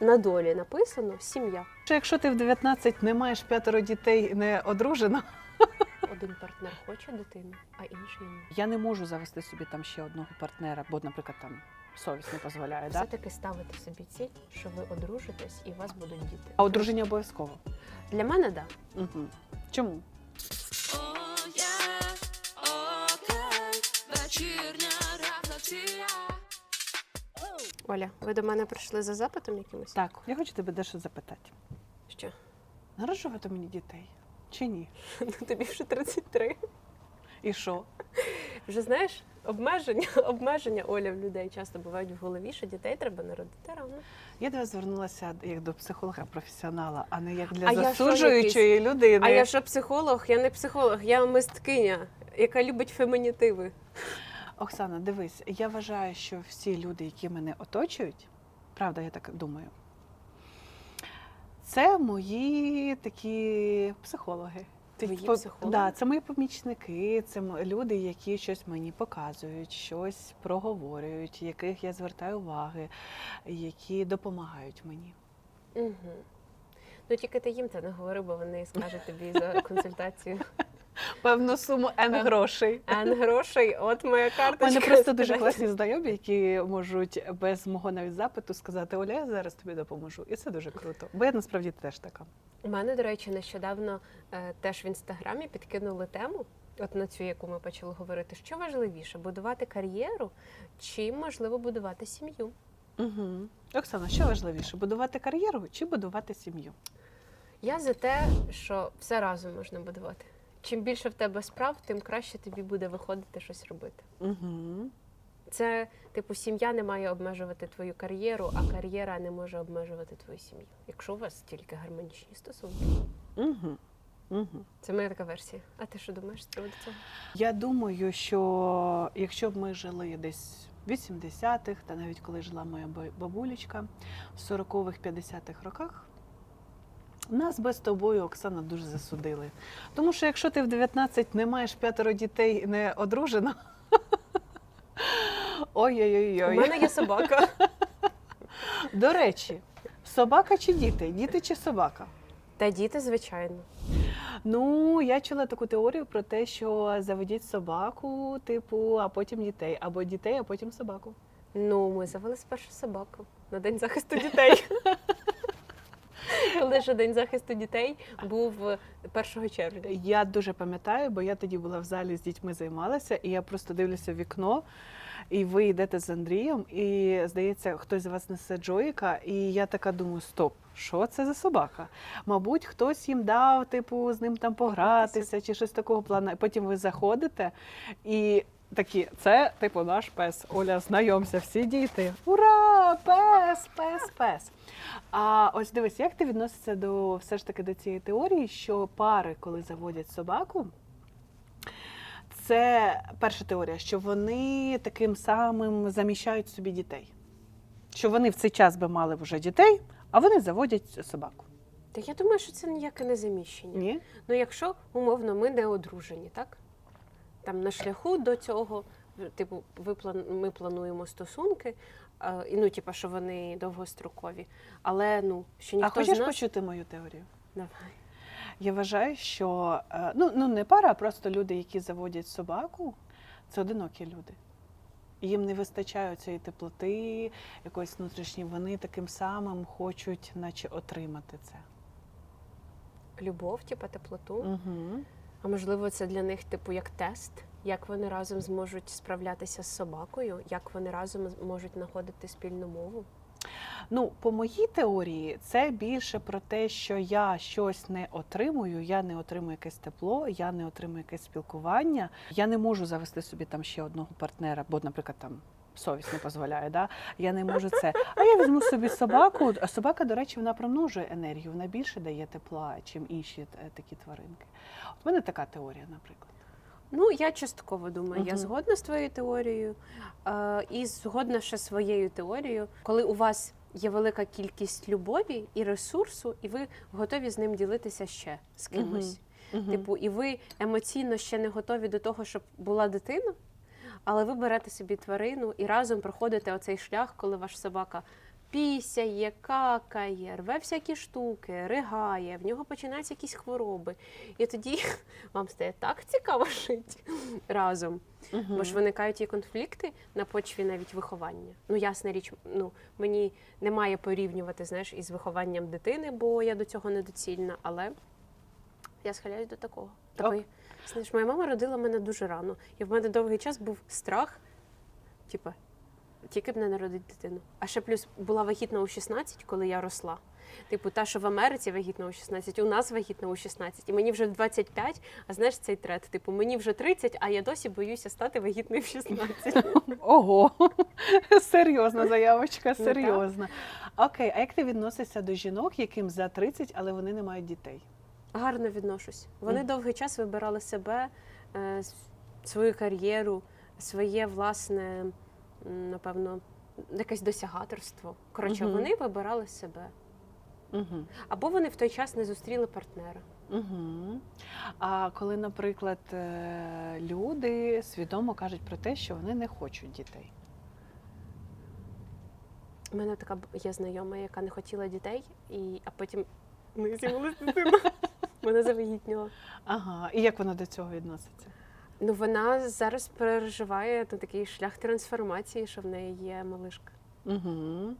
на долі написано сім'я. Що Якщо ти в 19 не маєш п'ятеро дітей, не одружена, Один партнер хоче дитину, а інший ні. я не можу завести собі там ще одного партнера, бо, наприклад, там совість не дозволяє. Да? Все-таки ставити собі ціль, що ви одружитесь і у вас будуть діти. А одруження обов'язково. Для мене так. Да. Угу. Чому? Оля, ви до мене прийшли за запитом якимось? Так, я хочу тебе дещо запитати. Що? Народжувати мені дітей чи ні? Ну, тобі вже 33. І що? Вже знаєш, обмеження, обмеження Оля в людей часто бувають в голові, що дітей треба народити рано. Я до вас звернулася як до психолога професіонала, а не як для А я людини. А я що психолог? Я не психолог, я мисткиня, яка любить фемінітиви. Оксана, дивись, я вважаю, що всі люди, які мене оточують, правда, я так думаю, це мої такі психологи. Твої По- психологи? Да, це мої помічники, це люди, які щось мені показують, щось проговорюють, яких я звертаю уваги, які допомагають мені. Угу. Ну тільки ти їм це не говори, бо вони скажуть тобі за консультацію. Певну суму N грошей. Ан грошей, от моя У карточка. мене просто дуже класні знайомі, які можуть без мого навіть запиту сказати Оля, я зараз тобі допоможу. І це дуже круто. Бо я насправді теж така. У мене, до речі, нещодавно е, теж в інстаграмі підкинули тему, от на цю, яку ми почали говорити. Що важливіше, будувати кар'єру чи можливо будувати сім'ю? Угу. Оксана, що важливіше: будувати кар'єру чи будувати сім'ю? Я за те, що все разом можна будувати. Чим більше в тебе справ, тим краще тобі буде виходити щось робити. Угу. Це, типу, сім'я не має обмежувати твою кар'єру, а кар'єра не може обмежувати твою сім'ю. Якщо у вас тільки гармонічні стосунки. Угу. Угу. Це моя така версія. А ти що думаєш з приводу цього? Я думаю, що якщо б ми жили десь в 80-х, та навіть коли жила моя бабулечка в 40-х, 50-х роках, нас би з тобою, Оксана, дуже засудили. Тому що якщо ти в 19 не маєш п'ятеро дітей не одружена. Ой-ой-ой. У мене є собака. До речі, собака чи діти? Діти чи собака? Та діти, звичайно. Ну, я чула таку теорію про те, що заведіть собаку, типу, а потім дітей, або дітей, а потім собаку. Ну, ми завели спершу собаку на день захисту дітей. Коли ж день захисту дітей був 1 червня. Я дуже пам'ятаю, бо я тоді була в залі з дітьми займалася, і я просто дивлюся в вікно, і ви йдете з Андрієм, і здається, хтось з вас несе Джоїка, і я така думаю: стоп, що це за собака? Мабуть, хтось їм дав, типу, з ним там погратися чи щось такого плану. Потім ви заходите і. Такі, це типу наш пес. Оля, знайомся, всі діти. Ура! Пес, пес, пес. А ось дивись, як ти відносишся до все ж таки до цієї теорії, що пари, коли заводять собаку, це перша теорія, що вони таким самим заміщають собі дітей. Що вони в цей час би мали вже дітей, а вони заводять собаку. Та я думаю, що це ніяке не заміщення. Ні? Ну, якщо умовно ми не одружені, так? Там на шляху до цього, типу, ви план... ми плануємо стосунки, і ну, типу, що вони довгострокові. Але ну, що А хочеш з нас... почути мою теорію? Давай. Я вважаю, що е, ну, ну не пара, а просто люди, які заводять собаку, це одинокі люди. Їм не вистачає цієї теплоти, якоїсь внутрішньої, вони таким самим хочуть, наче отримати це. Любов, типу, теплоту. Угу. А можливо, це для них, типу, як тест, як вони разом зможуть справлятися з собакою, як вони разом можуть знаходити спільну мову. Ну, по моїй теорії, це більше про те, що я щось не отримую, я не отримую якесь тепло, я не отримую якесь спілкування. Я не можу завести собі там ще одного партнера, бо, наприклад, там. Совість не дозволяє, да? я не можу це. А я візьму собі собаку. А собака, до речі, вона примножує енергію, вона більше дає тепла, чим інші е, такі тваринки. От в мене така теорія, наприклад. Ну, я частково думаю, я згодна з твоєю теорією. Е, і згодна ще своєю теорією, коли у вас є велика кількість любові і ресурсу, і ви готові з ним ділитися ще з кимось. Типу, і ви емоційно ще не готові до того, щоб була дитина, але ви берете собі тварину і разом проходите оцей шлях, коли ваш собака пісяє, какає, рве всякі штуки, ригає, в нього починаються якісь хвороби. І тоді вам стає так цікаво жити разом. Бо ж виникають і конфлікти на почві навіть виховання. Ну, ясна річ, ну мені немає порівнювати знаєш, із вихованням дитини, бо я до цього недоцільна, але я схиляюсь до такого. Такої, знаєш, моя мама родила мене дуже рано, і в мене довгий час був страх, типа, тільки б не народити дитину. А ще плюс була вагітна у 16, коли я росла. Типу, та, що в Америці вагітна у 16, у нас вагітна у 16, і мені вже 25, а знаєш цей трет, типу, мені вже 30, а я досі боюся стати вагітною в 16. Ого, серйозна заявочка, Ну, серйозна. Окей, а як ти відносишся до жінок, яким за 30, але вони не мають дітей? Гарно відношусь. Вони довгий час вибирали себе, е, свою кар'єру, своє власне, напевно, якесь досягаторство. Коротше, Мгм. вони вибирали себе. Угу. Або вони в той час не зустріли партнера. Угу. А коли, наприклад, е, люди свідомо кажуть про те, що вони не хочуть дітей. У мене така є знайома, яка не хотіла дітей, і, а потім в неї з'явилася дитина. Вона завагітніла. Ага, і як вона до цього відноситься? Ну, вона зараз переживає ну, такий шлях трансформації, що в неї є малишка. Угу.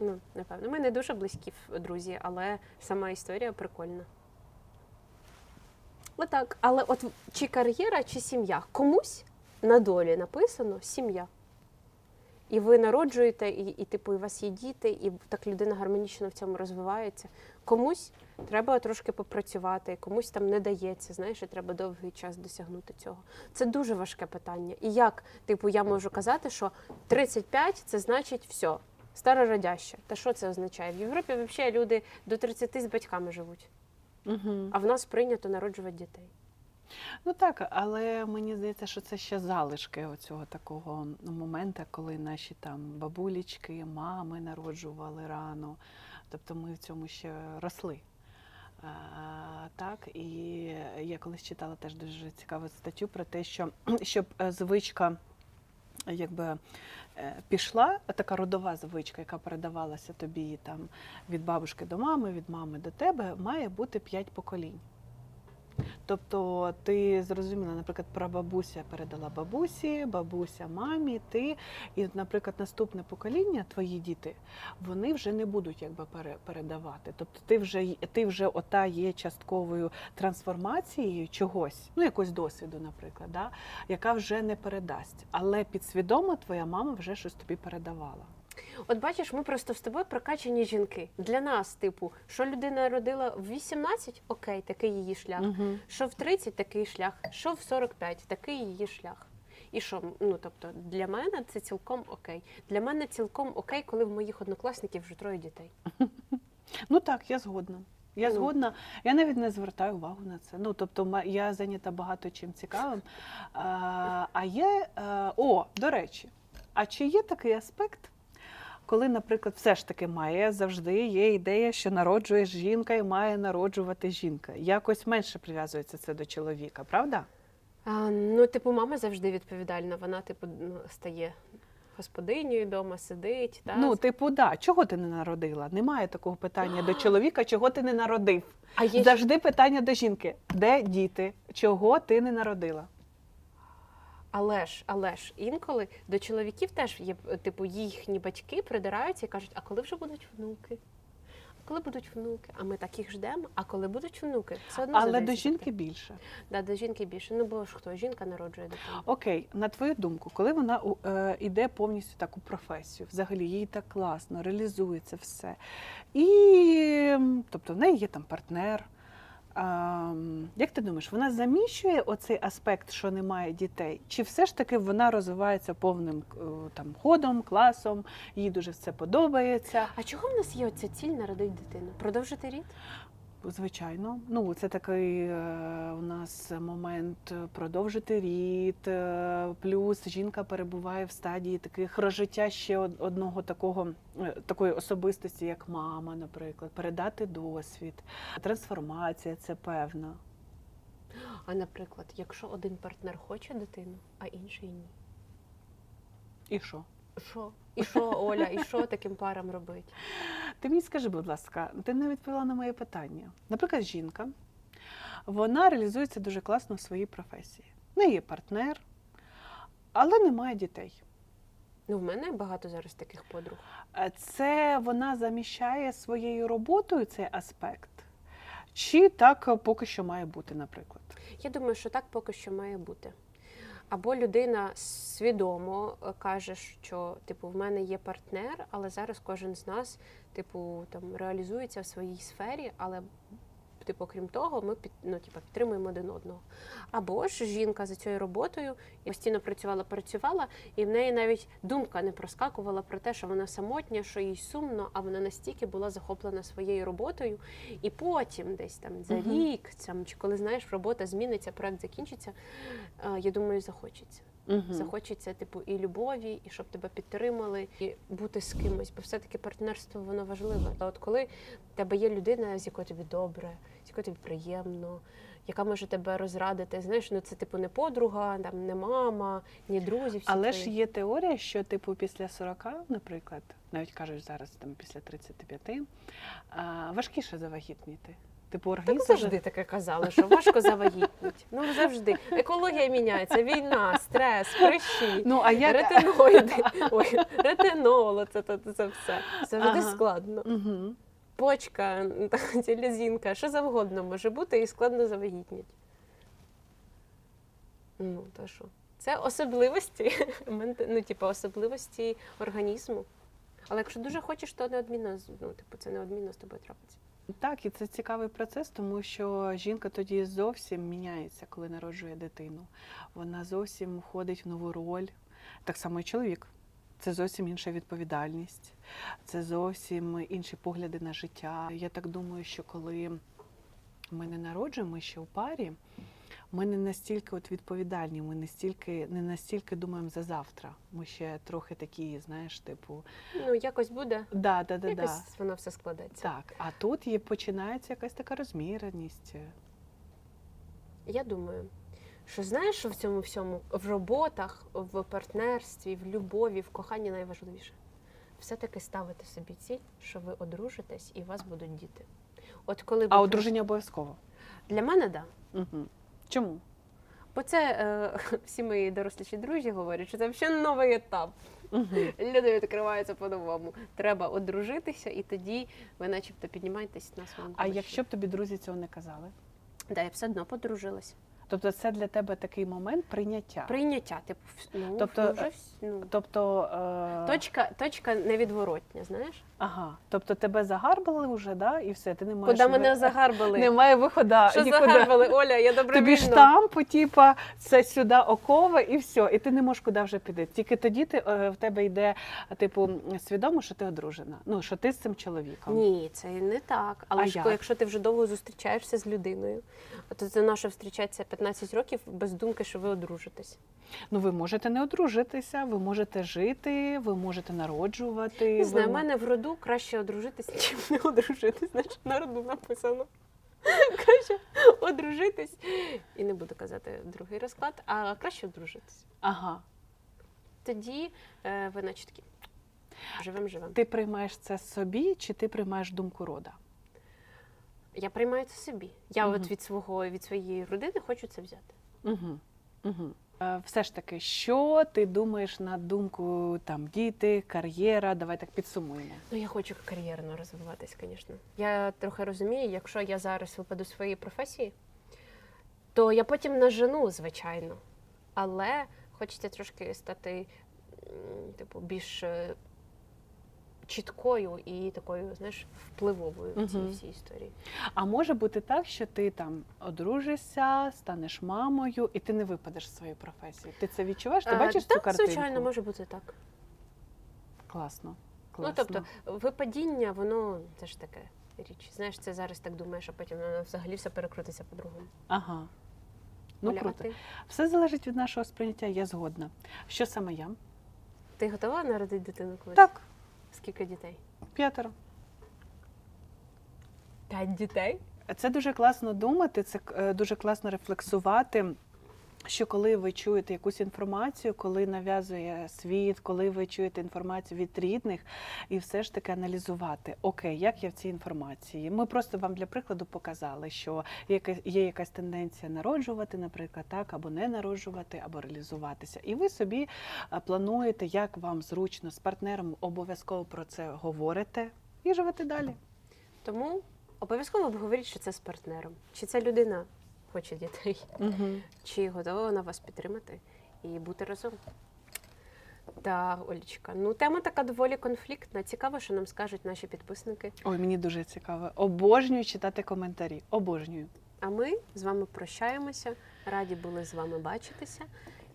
Ну, напевно, ми не дуже близькі друзі, але сама історія прикольна. Отак. Але от чи кар'єра, чи сім'я? Комусь на долі написано сім'я. І ви народжуєте, і, і типу, і у вас є діти, і так людина гармонічно в цьому розвивається. Комусь треба трошки попрацювати, комусь там не дається, знаєш, і треба довгий час досягнути цього. Це дуже важке питання. І як, типу, я можу казати, що 35 це значить все, старородяще. Та що це означає? В Європі взагалі люди до 30 з батьками живуть, Угу. а в нас прийнято народжувати дітей. Ну так, але мені здається, що це ще залишки оцього такого ну, моменту, коли наші там бабулічки, мами народжували рано. Тобто ми в цьому ще росли. А, так, і я колись читала теж дуже цікаву статтю про те, що щоб е, звичка якби е, пішла, така родова звичка, яка передавалася тобі там від бабушки до мами, від мами до тебе, має бути п'ять поколінь. Тобто ти зрозуміла, наприклад, прабабуся передала бабусі, бабуся мамі, ти, і, наприклад, наступне покоління, твої діти, вони вже не будуть якби пере- передавати. Тобто ти вже ти вже ота є частковою трансформацією чогось, ну якогось досвіду, наприклад, да, яка вже не передасть. Але підсвідомо твоя мама вже щось тобі передавала. От бачиш, ми просто з тобою прокачані жінки. Для нас, типу, що людина родила в 18, окей, такий її шлях. Угу. Що в 30 такий шлях, що в 45 такий її шлях. І що, ну тобто, для мене це цілком окей. Для мене цілком окей, коли в моїх однокласників вже троє дітей. Ну так, я згодна. Я Ну. згодна. Я навіть не звертаю увагу на це. Ну тобто, я зайнята багато чим цікавим. А, а є е, о, до речі, а чи є такий аспект? Коли, наприклад, все ж таки має завжди є ідея, що народжує жінка і має народжувати жінка. Якось менше прив'язується це до чоловіка, правда? А, ну, типу, мама завжди відповідальна. Вона, типу, стає господинею вдома, сидить. Та? Ну, типу, да, чого ти не народила? Немає такого питання до чоловіка, чого ти не народив. а є Завжди питання до жінки: де діти? Чого ти не народила? Але ж, але ж інколи до чоловіків теж є, типу, їхні батьки придираються і кажуть, а коли вже будуть внуки? А коли будуть внуки? А ми так їх ждемо. А коли будуть внуки? Все одно Але до жінки таке. більше. Да, до жінки більше. Ну бо ж хто? Жінка народжує дитину. Окей, на твою думку, коли вона е, іде повністю таку професію, взагалі їй так класно, реалізується все. І тобто в неї є там партнер. Як ти думаєш, вона заміщує оцей аспект, що немає дітей? Чи все ж таки вона розвивається повним е, там ходом, класом, їй дуже все подобається? А чого в нас є оця ціль народити дитину? Продовжити рід? Звичайно, ну це такий е, у нас момент е, продовжити рід. е, плюс жінка перебуває в стадії таких розжиття ще одного такого такої особистості, як мама, наприклад, передати досвід, трансформація це певна. А наприклад, якщо один партнер хоче дитину, а інший ні. І що? Що? І що, Оля, і що таким парам робить? Ти мені скажи, будь ласка, ти не відповіла на моє питання. Наприклад, жінка, вона реалізується дуже класно в своїй професії. В неї є партнер, але немає дітей. Ну, в мене багато зараз таких подруг. Е, Це вона заміщає своєю роботою цей аспект, чи так поки що має бути, наприклад. Я думаю, що так поки що має бути. Або людина свідомо е, каже, що типу в мене є партнер, але зараз кожен з нас, типу, там реалізується в своїй сфері, але типу, крім того, ми під, ну, типу, підтримуємо один одного. Або ж жінка за цією роботою і постійно працювала, працювала, і в неї навіть думка не проскакувала про те, що вона самотня, що їй сумно, а вона настільки була захоплена своєю роботою, і потім, десь там за рік, там, чи коли знаєш, робота зміниться, проект закінчиться, е, я думаю, захочеться. Угу. Захочеться, типу, і любові, і щоб тебе підтримали, і бути з кимось, бо все-таки партнерство воно важливе. А от коли в тебе є людина, з якою тобі добре, з тобі приємно, яка може тебе розрадити, знаєш, ну це типу не подруга, там не мама, ні друзі. Всі Але ж є теорія, що типу після 40, наприклад, навіть кажуть зараз там після 35, а, важкіше завагітніти. Типу організм Так завжди таке казали, що важко завагітнити. Ну завжди. Екологія міняється, війна, стрес, прищі. Ну а як Ретиноїди, ой, ретинол, це, це, це все. Завжди Ага. складно. Угу. Почка, селезінка, що завгодно може бути і складно завагітніти. Ну, то що? Це особливості, ну, типу, особливості організму. Але якщо дуже хочеш, то неодмінно, ну, типу, це неодмінно з тобою трапиться. Так, і це цікавий процес, тому що жінка тоді зовсім міняється, коли народжує дитину. Вона зовсім входить в нову роль. Так само і чоловік. Це зовсім інша відповідальність, це зовсім інші погляди на життя. Я так думаю, що коли ми не народжуємо ще у парі, ми не настільки от відповідальні, ми не стільки, не настільки думаємо за завтра. Ми ще трохи такі, знаєш, типу, Ну, якось буде, да, да, да, да. воно все складеться. Так, а тут є починається якась така розміреність. Я думаю, що знаєш, що в цьому всьому в роботах, в партнерстві, в любові, в коханні найважливіше все-таки ставити собі ціль, що ви одружитесь і у вас будуть діти. От коли А одруження обов'язково. для мене да. Угу. Чому? Бо це е, всі мої доросліші друзі говорять, що це взагалі новий етап. Угу. Люди відкриваються по-новому. Треба одружитися, і тоді ви, начебто, піднімаєтесь на своєму. А якщо б тобі друзі цього не казали? да, я все одно подружилась. Тобто це для тебе такий момент прийняття. Прийняття, типу, ну, Тобто, вже ну, Тобто, е... Точка, точка невідворотня, знаєш? Ага. тобто тебе загарбали вже, да? і все, ти не маєш Куди мене загарбали? Немає виходу. Що нікуди. загарбали? Оля, я добровільно. Тобі штамп, типа, це сюди окова і все, і ти не можеш куди вже піти. Тільки тоді ти, е, в тебе йде, типу, свідомо, що ти одружена. Ну, що ти з цим чоловіком. Ні, це не так. Але А ж як? якщо ти вже довго зустрічаєшся з людиною, то це наше зустрічатися 15 років без думки, що ви одружитесь. Ну, ви можете не одружитися, ви можете жити, ви можете народжувати. Не знаю, ви в мене в роду краще одружитись, ніж не одружитись. Значить, на роду написано. Краще одружитись. І не буду казати другий розклад, а краще одружитись. Ага. Тоді е, ви наче такі живем, живем. Ти приймаєш це собі, чи ти приймаєш думку рода? Я приймаю це собі. Я Мгм. от від свого від своєї родини хочу це взяти. Угу. Угу. Е, все ж таки, що ти думаєш на думку там діти, кар'єра? Давай так підсумуємо. Ну, я хочу кар'єрно розвиватись, звісно. Я трохи розумію, якщо я зараз випаду з своєї професії, то я потім нажену, звичайно. Але хочеться трошки стати, типу, більш е, чіткою і такою, знаєш, впливовою в цій всій історії. А може бути так, що ти там одружишся, станеш мамою, і ти не випадеш з своєї професії. Ти це відчуваєш? Ти Е, бачиш так, цю картинку? звичайно, може бути так. Класно. Ну, тобто, випадіння, воно це ж таке річ. Знаєш, це зараз так думаєш, а потім воно взагалі все перекрутиться по-другому. Ага. Ну Оля, а круто. ти? Все залежить від нашого сприйняття, я згодна. Що саме я? Ти готова народити дитину колись? Так, Скільки дітей? п'ятеро. П'ять дітей? Це дуже класно думати, це е, дуже класно рефлексувати що коли ви чуєте якусь інформацію, коли нав'язує світ, коли ви чуєте інформацію від рідних, і все ж таки аналізувати, окей, як я в цій інформації. Ми просто вам для прикладу показали, що є якась тенденція народжувати, наприклад, так, або не народжувати, або реалізуватися. І ви собі е, плануєте, як вам зручно з партнером, обов'язково про це говорите і живете далі. Тому обов'язково обговоріть, що це з партнером. Чи ця людина хоче дітей, Угу. чи готова вона вас підтримати і бути разом. Та, Олічка, ну тема така доволі конфліктна. Цікаво, що нам скажуть наші підписники. Ой, мені дуже цікаво. Обожнюю читати коментарі. Обожнюю. А ми з вами прощаємося. Раді були з вами бачитися.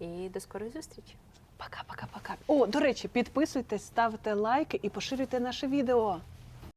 І до скорої зустрічі. Пока-пока-пока. О, до речі, підписуйтесь, ставте лайки і поширюйте наше відео.